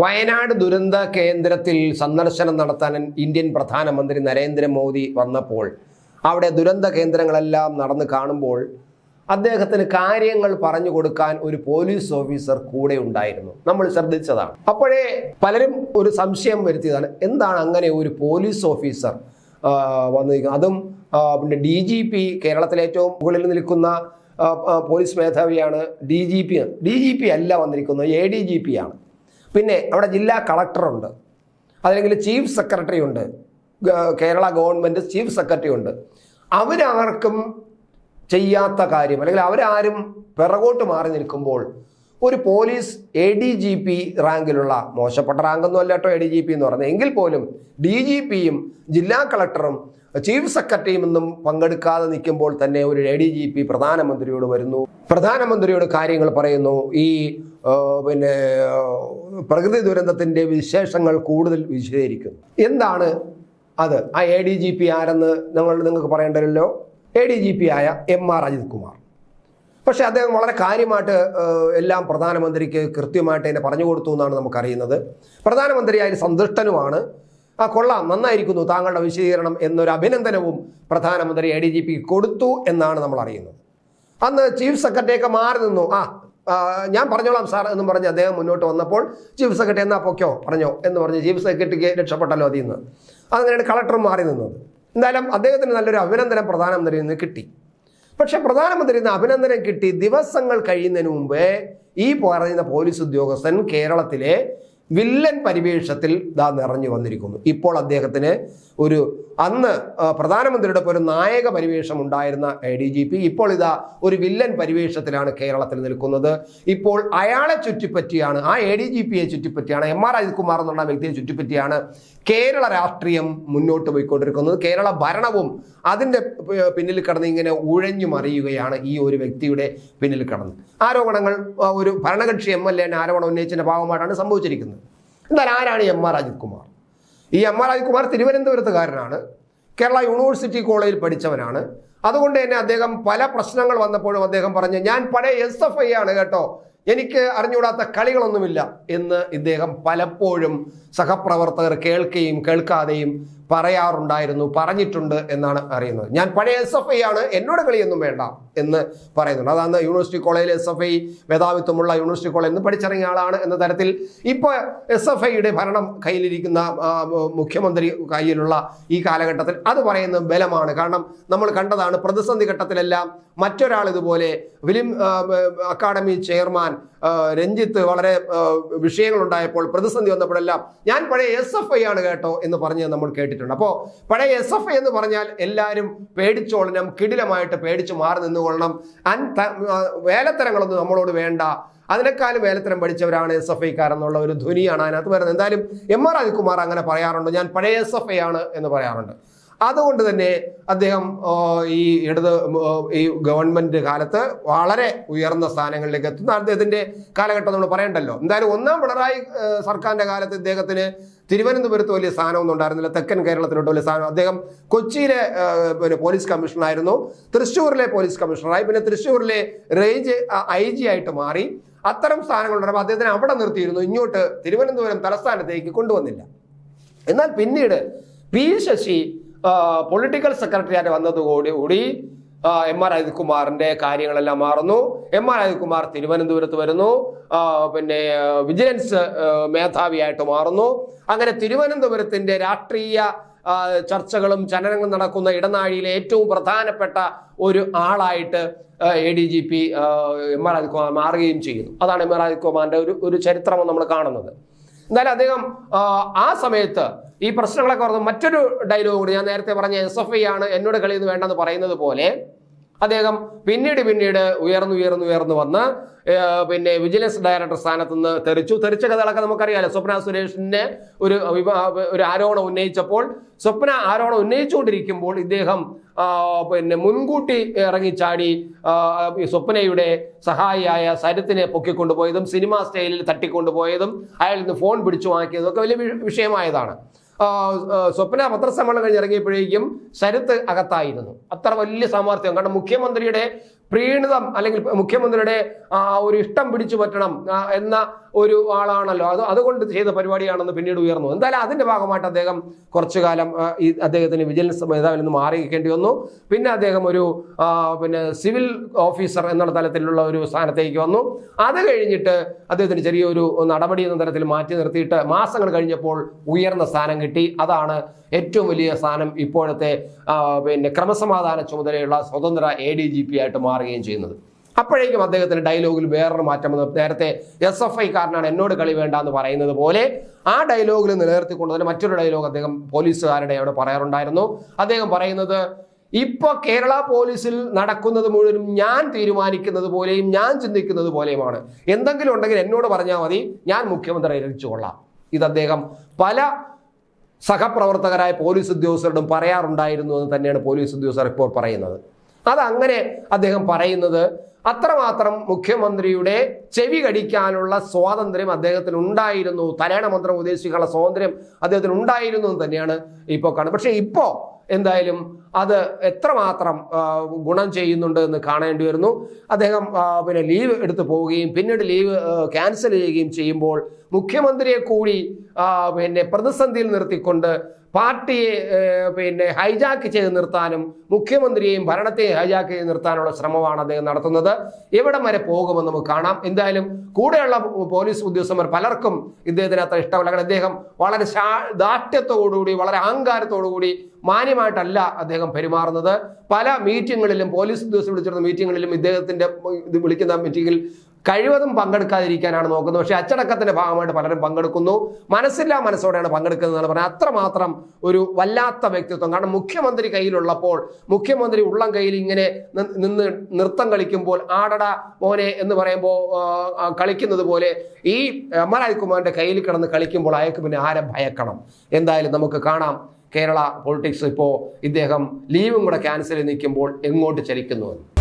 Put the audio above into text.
വയനാട് ദുരന്ത കേന്ദ്രത്തിൽ സന്ദർശനം നടത്താൻ ഇന്ത്യൻ പ്രധാനമന്ത്രി നരേന്ദ്രമോദി വന്നപ്പോൾ അവിടെ ദുരന്ത കേന്ദ്രങ്ങളെല്ലാം നടന്ന് കാണുമ്പോൾ അദ്ദേഹത്തിന് കാര്യങ്ങൾ പറഞ്ഞു കൊടുക്കാൻ ഒരു പോലീസ് ഓഫീസർ കൂടെ ഉണ്ടായിരുന്നു. നമ്മൾ ശ്രദ്ധിച്ചതാണ്. അപ്പോഴേ പലരും ഒരു സംശയം വരുത്തിയതാണ്. എന്താണ് അങ്ങനെ ഒരു പോലീസ് ഓഫീസർ വന്നിരിക്കുന്നത്? അതും പിന്നെ ഡി ജി പി കേരളത്തിലെ ഏറ്റവും മുകളിൽ നിൽക്കുന്ന police മേധാവിയാണ് D G P. D G P അല്ല വന്നിരിക്കുന്നത് എ ഡി ജി പി ആണ്. പിന്നെ അവിടെ ജില്ലാ കളക്ടറുണ്ട്. അതല്ലെങ്കിൽ ചീഫ് സെക്രട്ടറി ഉണ്ട്. കേരള ഗവൺമെന്റ് ചീഫ് സെക്രട്ടറി ഉണ്ട്. അവരാർക്കും ചെയ്യാത്ത കാര്യം അല്ലെങ്കിൽ അവരാരും പിറകോട്ട് മാറി നിൽക്കുമ്പോൾ ഒരു police A D G P റാങ്കിലുള്ള മോശപ്പെട്ട റാങ്കൊന്നും അല്ല കേട്ടോ എ ഡി ജി പി എന്ന് പറഞ്ഞത്. എങ്കിൽ പോലും ഡി ജി പിയും ജില്ലാ കളക്ടറും ചീഫ് സെക്രട്ടറിയും ഒന്നും പങ്കെടുക്കാതെ നിൽക്കുമ്പോൾ തന്നെ ഒരു എ ഡി ജി പി പ്രധാനമന്ത്രിയോട് വരുന്നു. പ്രധാനമന്ത്രിയോട് കാര്യങ്ങൾ പറയുന്നു. ഈ പിന്നെ പ്രകൃതി ദുരന്തത്തിന്റെ വിശേഷങ്ങൾ കൂടുതൽ വിശദീകരിക്കുന്നു. എന്താണ് അത്? ആ എ ഡി ജി പി ആരെന്ന് ഞങ്ങൾ നിങ്ങൾക്ക് പറയേണ്ടല്ലോ എ ഡി ജി പി ആയ എം ആർ അജിത് കുമാർ. പക്ഷേ അദ്ദേഹം വളരെ കാര്യമായിട്ട് എല്ലാം പ്രധാനമന്ത്രിക്ക് കൃത്യമായിട്ട് എന്നെ പറഞ്ഞു കൊടുത്തു എന്നാണ് നമുക്കറിയുന്നത്. പ്രധാനമന്ത്രി അതിൽ സന്തുഷ്ടനുമാണ്. ആ കൊള്ളാം. നന്നായിരിക്കുന്നു താങ്കളുടെ വിശദീകരണം എന്നൊരു അഭിനന്ദനവും പ്രധാനമന്ത്രി എ ഡി ജി പി കൊടുത്തു എന്നാണ് നമ്മൾ അറിയുന്നത്. അന്ന് ചീഫ് സെക്രട്ടറിയൊക്കെ മാറി നിന്നു. ആ ഞാൻ പറഞ്ഞോളാം സാർ എന്നും പറഞ്ഞ് അദ്ദേഹം മുന്നോട്ട് വന്നപ്പോൾ ചീഫ് സെക്രട്ടറി എന്നാ പൊക്കോ പറഞ്ഞോ എന്ന് പറഞ്ഞ് ചീഫ് സെക്രട്ടറിക്ക് രക്ഷപ്പെട്ടല്ലോ അതിൽ നിന്ന്. അങ്ങനെയാണ് കളക്ടർ മാറി നിന്നത്. എന്തായാലും അദ്ദേഹത്തിന് നല്ലൊരു അഭിനന്ദനം പ്രധാനമന്ത്രിയിൽ നിന്ന് കിട്ടി. പക്ഷെ പ്രധാനമന്ത്രി നിന്ന് അഭിനന്ദനം കിട്ടി ദിവസങ്ങൾ കഴിയുന്നതിന് മുമ്പേ ഈ പറയുന്ന പോലീസ് ഉദ്യോഗസ്ഥൻ കേരളത്തിലെ വില്ലൻ പരിവേഷത്തിൽ ദാ നിറഞ്ഞു വന്നിരിക്കുന്നു. ഇപ്പോൾ അദ്ദേഹത്തിന് ഒരു അന്ന് പ്രധാനമന്ത്രിയുടെ ഒരു നായക പരിവേഷം ഉണ്ടായിരുന്ന ഡി ജി പി. ഇപ്പോൾ ഇതാ ഒരു വില്ലൻ പരിവേഷത്തിലാണ് കേരളത്തിൽ നിൽക്കുന്നത്. ഇപ്പോൾ അയാളെ ചുറ്റിപ്പറ്റിയാണ് ആ എ ഡി ജി പിയെ ചുറ്റിപ്പറ്റിയാണ് എം ആർ അജിത് കുമാർ എന്നുള്ള വ്യക്തിയെ ചുറ്റിപ്പറ്റിയാണ് കേരള രാഷ്ട്രീയം മുന്നോട്ട് പോയിക്കൊണ്ടിരിക്കുന്നത്. കേരള ഭരണവും അതിന്റെ പിന്നിൽ കടന്ന് ഇങ്ങനെ ഉഴഞ്ഞു മറിയുകയാണ് ഈ ഒരു വ്യക്തിയുടെ പിന്നിൽ കടന്ന്. ആരോപണങ്ങൾ ഒരു ഭരണകക്ഷി എം എൽ എ ആരോപണം ഉന്നയിച്ചതിന്റെ ഭാഗമായിട്ടാണ് സംഭവിച്ചിരിക്കുന്നത്. എന്നാൽ ആരാണ് എം ആർ അജിത് കുമാർ ഈ എം ആർ അജിത് കുമാർ തിരുവനന്തപുരത്തുകാരനാണ്. കേരള യൂണിവേഴ്സിറ്റി കോളേജിൽ പഠിച്ചവനാണ്. അതുകൊണ്ട് തന്നെ അദ്ദേഹം പല പ്രശ്നങ്ങൾ വന്നപ്പോഴും അദ്ദേഹം പറഞ്ഞു ഞാൻ പഴയ എസ് എഫ് ഐ ആണ് കേട്ടോ. എനിക്ക് അറിഞ്ഞുകൂടാത്ത കളികളൊന്നുമില്ല. എന്ന് ഇദ്ദേഹം പലപ്പോഴും സഹപ്രവർത്തകർ കേൾക്കുകയും കേൾക്കാതെയും പറയാറുണ്ടായിരുന്നു പറഞ്ഞിട്ടുണ്ട് എന്നാണ് അറിയുന്നത്. ഞാൻ പഴയ എസ് എഫ് ഐ ആണ് എന്നോട് കളിയൊന്നും വേണ്ട എന്ന് പറയുന്നുണ്ട്. അതാണ് യൂണിവേഴ്സിറ്റി കോളേജിൽ എസ് എഫ് ഐ മേധാവിത്വമുള്ള യൂണിവേഴ്സിറ്റി കോളേജിൽ നിന്ന് പഠിച്ചിറങ്ങിയ ആളാണ് എന്ന തരത്തിൽ ഇപ്പോൾ എസ് എഫ് ഐയുടെ ഭരണം കയ്യിലിരിക്കുന്ന മുഖ്യമന്ത്രി കയ്യിലുള്ള ഈ കാലഘട്ടത്തിൽ അത് പറയുന്നത് ബലമാണ്. കാരണം നമ്മൾ കണ്ടതാണ് പ്രതിസന്ധി ഘട്ടത്തിലെല്ലാം മറ്റൊരാൾ ഇതുപോലെ ഫിലിം അക്കാഡമി ചെയർമാൻ രഞ്ജിത്ത് വളരെ വിഷയങ്ങളുണ്ടായപ്പോൾ പ്രതിസന്ധി വന്നപ്പോഴെല്ലാം ഞാൻ പഴയ എസ് എഫ് ഐ ആണ് കേട്ടോ എന്ന് പറഞ്ഞ് നമ്മൾ കേട്ടിട്ടുണ്ട്. അപ്പോൾ പഴയ എസ് എഫ് എന്ന് പറഞ്ഞാൽ എല്ലാവരും പേടിച്ചോളണം കിടിലമായിട്ട് പേടിച്ച് മാറി നിന്നുകൊള്ളണം. അൻ വേലത്തരങ്ങളൊന്നും നമ്മളോട് വേണ്ട. അതിനേക്കാളും വേലത്തരം പഠിച്ചവരാണ് എസ് എഫ് ഐക്കാരെന്നുള്ള ഒരു ധ്വനിയാണ് അതിനകത്ത് വരുന്നത്. എന്തായാലും എം ആർ അജികുമാർ അങ്ങനെ പറയാറുണ്ട്. ഞാൻ പഴയ എസ് എഫ് ഐ ആണ് എന്ന് പറയാറുണ്ട്. അതുകൊണ്ട് തന്നെ അദ്ദേഹം ഈ ഇടത് ഈ ഗവൺമെന്റ് കാലത്ത് വളരെ ഉയർന്ന സ്ഥാനങ്ങളിലേക്ക് എത്തുന്ന. അദ്ദേഹത്തിന്റെ കാലഘട്ടം നമ്മൾ പറയണ്ടല്ലോ. എന്തായാലും ഒന്നാം പിണറായി സർക്കാരിന്റെ കാലത്ത് ഇദ്ദേഹത്തിന് തിരുവനന്തപുരത്ത് വലിയ സ്ഥാനമൊന്നും ഉണ്ടായിരുന്നില്ല. തെക്കൻ കേരളത്തിലോട്ട് വലിയ സ്ഥാനം. അദ്ദേഹം കൊച്ചിയിലെ പിന്നെ പോലീസ് കമ്മീഷണറായിരുന്നു. തൃശ്ശൂരിലെ പോലീസ് കമ്മീഷണറായി. പിന്നെ തൃശ്ശൂരിലെ റേഞ്ച് ഐ ജി ആയിട്ട് മാറി. അത്തരം സ്ഥാനങ്ങളുണ്ടായിരുന്നു അദ്ദേഹത്തിന് അവിടെ നിർത്തിയിരുന്നു. ഇങ്ങോട്ട് തിരുവനന്തപുരം തലസ്ഥാനത്തേക്ക് കൊണ്ടുവന്നില്ല. എന്നാൽ പിന്നീട് പി ശശി പൊളിറ്റിക്കൽ സെക്രട്ടറിയായിട്ട് വന്നതോടുകൂടി കൂടി എം ആർ അജിത്കുമാറിന്റെ കാര്യങ്ങളെല്ലാം മാറുന്നു. എം ആർ അജിത്കുമാർ തിരുവനന്തപുരത്ത് വരുന്നു. പിന്നെ വിജിലൻസ് മേധാവിയായിട്ട് മാറുന്നു. അങ്ങനെ തിരുവനന്തപുരത്തിന്റെ രാഷ്ട്രീയ ചർച്ചകളും ചലനങ്ങളും നടക്കുന്ന ഇടനാഴിയിലെ ഏറ്റവും പ്രധാനപ്പെട്ട ഒരു ആളായിട്ട് A D G P M R Ajithkumar മാറുകയും ചെയ്യുന്നു. അതാണ് എം ആർ അജിത്കുമാറിന്റെ ഒരു ഒരു ചരിത്രം നമ്മൾ കാണുന്നത്. എന്നാലും അദ്ദേഹം ആ, സമയത്ത് ഈ പ്രശ്നങ്ങളൊക്കെ പറഞ്ഞു മറ്റൊരു ഡയലോഗ് കൂടി ഞാൻ നേരത്തെ പറഞ്ഞ എസ് എഫ് ഐ ആണ് എന്നോട് കളിയെന്ന് വേണ്ടെന്ന് പറയുന്നത് പോലെ അദ്ദേഹം പിന്നീട് പിന്നീട് ഉയർന്നു ഉയർന്നു ഉയർന്നു വന്ന് പിന്നെ വിജിലൻസ് ഡയറക്ടർ സ്ഥാനത്ത് നിന്ന് തെറിച്ചു. തെറിച്ച കഥകളൊക്കെ നമുക്കറിയാലോ. സ്വപ്ന സുരേഷിന്റെ ഒരു ഒരു ആരോപണം ഉന്നയിച്ചപ്പോൾ സ്വപ്ന ആരോപണം ഉന്നയിച്ചുകൊണ്ടിരിക്കുമ്പോൾ ഇദ്ദേഹം പിന്നെ മുൻകൂട്ടി ഇറങ്ങിച്ചാടി സ്വപ്നയുടെ സഹായിയായ സരിത്തിനെ പൊക്കിക്കൊണ്ടുപോയതും സിനിമാ സ്റ്റൈലിൽ തട്ടിക്കൊണ്ടുപോയതും അയാളിൽ നിന്ന് ഫോൺ പിടിച്ചു വാങ്ങിയതും ഒക്കെ വലിയ വിഷയമായതാണ്. സ്വപ്ന പത്രസമ്മേളനം കഴിഞ്ഞ് ഇറങ്ങിയപ്പോഴേക്കും ശരത്ത് അകത്തായിരുന്നു. അത്ര വലിയ സാമർത്ഥ്യം കാരണം മുഖ്യമന്ത്രിയുടെ പ്രീണിതം അല്ലെങ്കിൽ മുഖ്യമന്ത്രിയുടെ ആ, ഒരു ഇഷ്ടം പിടിച്ചു പറ്റണം എന്ന ഒരു ആളാണല്ലോ. അത് അതുകൊണ്ട് ചെയ്ത പരിപാടിയാണെന്ന് പിന്നീട് ഉയർന്നു. എന്തായാലും അതിന്റെ ഭാഗമായിട്ട് അദ്ദേഹം കുറച്ചു കാലം ഈ അദ്ദേഹത്തിന് വിജിലൻസ് മേധാവിൽ നിന്ന് മാറിയിരിക്കേണ്ടി വന്നു. പിന്നെ അദ്ദേഹം ഒരു പിന്നെ സിവിൽ ഓഫീസർ എന്നുള്ള തലത്തിലുള്ള ഒരു സ്ഥാനത്തേക്ക് വന്നു. അത് കഴിഞ്ഞിട്ട് അദ്ദേഹത്തിന് ചെറിയൊരു നടപടി എന്ന തരത്തിൽ മാറ്റി നിർത്തിയിട്ട് മാസങ്ങൾ കഴിഞ്ഞപ്പോൾ ഉയർന്ന സ്ഥാനം കിട്ടി. അതാണ് ഏറ്റവും വലിയ സ്ഥാനം ഇപ്പോഴത്തെ പിന്നെ ക്രമസമാധാന ചുമതലയുള്ള സ്വതന്ത്ര എ ആയിട്ട് മാറുകയും ചെയ്യുന്നത്. അപ്പോഴേക്കും അദ്ദേഹത്തിന് ഡയലോഗിൽ വേറൊരു മാറ്റം വന്നു. നേരത്തെ എസ് എഫ് ഐക്കാരനാണ് എന്നോട് കളി വേണ്ട എന്ന് പറയുന്നത് പോലെ ആ ഡയലോഗിൽ നിലനിർത്തിക്കൊണ്ട് തന്നെ മറ്റൊരു ഡയലോഗ് അദ്ദേഹം പോലീസുകാരുടെ അവിടെ പറയാറുണ്ടായിരുന്നു. അദ്ദേഹം പറയുന്നത് ഇപ്പൊ കേരള പോലീസിൽ നടക്കുന്നത് മുഴുവനും ഞാൻ തീരുമാനിക്കുന്നത് പോലെയും ഞാൻ ചിന്തിക്കുന്നത് പോലെയുമാണ്. എന്തെങ്കിലും ഉണ്ടെങ്കിൽ എന്നോട് പറഞ്ഞാൽ മതി. ഞാൻ മുഖ്യമന്ത്രി രക്ഷിച്ചു കൊള്ളാം. ഇത് അദ്ദേഹം പല സഹപ്രവർത്തകരായ പോലീസ് ഉദ്യോഗസ്ഥരോടും പറയാറുണ്ടായിരുന്നു എന്ന് തന്നെയാണ് പോലീസ് ഉദ്യോഗസ്ഥർ ഇപ്പോൾ പറയുന്നത്. അതങ്ങനെ അദ്ദേഹം പറയുന്നത് അത്രമാത്രം മുഖ്യമന്ത്രിയുടെ ചെവി കടിക്കാനുള്ള സ്വാതന്ത്ര്യം അദ്ദേഹത്തിന് ഉണ്ടായിരുന്നു. തലേണ മന്ത്രം ഉപദേശിക്കാനുള്ള സ്വാതന്ത്ര്യം അദ്ദേഹത്തിന് ഉണ്ടായിരുന്നു എന്ന് തന്നെയാണ് ഇപ്പോൾ കാണുന്നത്. പക്ഷേ ഇപ്പോൾ എന്തായാലും അത് എത്രമാത്രം ഗുണം ചെയ്യുന്നുണ്ട് എന്ന് കാണേണ്ടി വരുന്നു. അദ്ദേഹം പിന്നെ ലീവ് എടുത്ത് പോവുകയും പിന്നീട് ലീവ് ക്യാൻസൽ ചെയ്യുകയും ചെയ്യുമ്പോൾ മുഖ്യമന്ത്രിയെ കൂടി പിന്നെ പ്രതിസന്ധിയിൽ നിർത്തിക്കൊണ്ട് പാർട്ടിയെ പിന്നെ ഹൈജാക്ക് ചെയ്ത് നിർത്താനും മുഖ്യമന്ത്രിയെയും ഭരണത്തെയും ഹൈജാക്ക് ചെയ്ത് നിർത്താനുള്ള ശ്രമമാണ് അദ്ദേഹം നടത്തുന്നത്. എവിടം വരെ പോകുമെന്ന് നമുക്ക് കാണാം. എന്തായാലും കൂടെയുള്ള പോലീസ് ഉദ്യോഗസ്ഥന്മാർ പലർക്കും ഇദ്ദേഹത്തിന് അത്ര ഇഷ്ടമല്ല. കാരണം അദ്ദേഹം വളരെ ശാ ദാഷ്ട്യത്തോടുകൂടി വളരെ അഹങ്കാരത്തോടുകൂടി മാന്യമായിട്ടല്ല അദ്ദേഹം പെരുമാറുന്നത്. പല മീറ്റിങ്ങുകളിലും പോലീസ് ഉദ്യോഗസ്ഥർ വിളിച്ചിരുന്ന മീറ്റിങ്ങുകളിലും ഇദ്ദേഹത്തിന്റെ ഇത് വിളിക്കുന്ന മീറ്റിംഗിൽ കഴിവതും പങ്കെടുക്കാതിരിക്കാനാണ് നോക്കുന്നത്. പക്ഷേ അച്ചടക്കത്തിന്റെ ഭാഗമായിട്ട് പലരും പങ്കെടുക്കുന്നു. മനസ്സില്ലാ മനസ്സോടെയാണ് പങ്കെടുക്കുന്നതെന്ന് പറഞ്ഞാൽ അത്രമാത്രം ഒരു വല്ലാത്ത വ്യക്തിത്വം. കാരണം മുഖ്യമന്ത്രി കയ്യിലുള്ളപ്പോൾ മുഖ്യമന്ത്രി ഉള്ളം കയ്യിൽ ഇങ്ങനെ നിന്ന് നൃത്തം കളിക്കുമ്പോൾ ആടട മോനെ എന്ന് പറയുമ്പോൾ കളിക്കുന്നത് പോലെ ഈ അമരാജ് കുമാറിന്റെ കയ്യിൽ കിടന്ന് കളിക്കുമ്പോൾ അയാൾക്ക് പിന്നെ ആരെ ഭയക്കണം? എന്തായാലും നമുക്ക് കാണാം. കേരള പൊളിറ്റിക്സ് ഇപ്പോൾ ഇദ്ദേഹം ലീവും കൂടെ ക്യാൻസൽ ചെയ്ത് നിൽക്കുമ്പോൾ എങ്ങോട്ട് ചലിക്കുന്നുവെന്ന്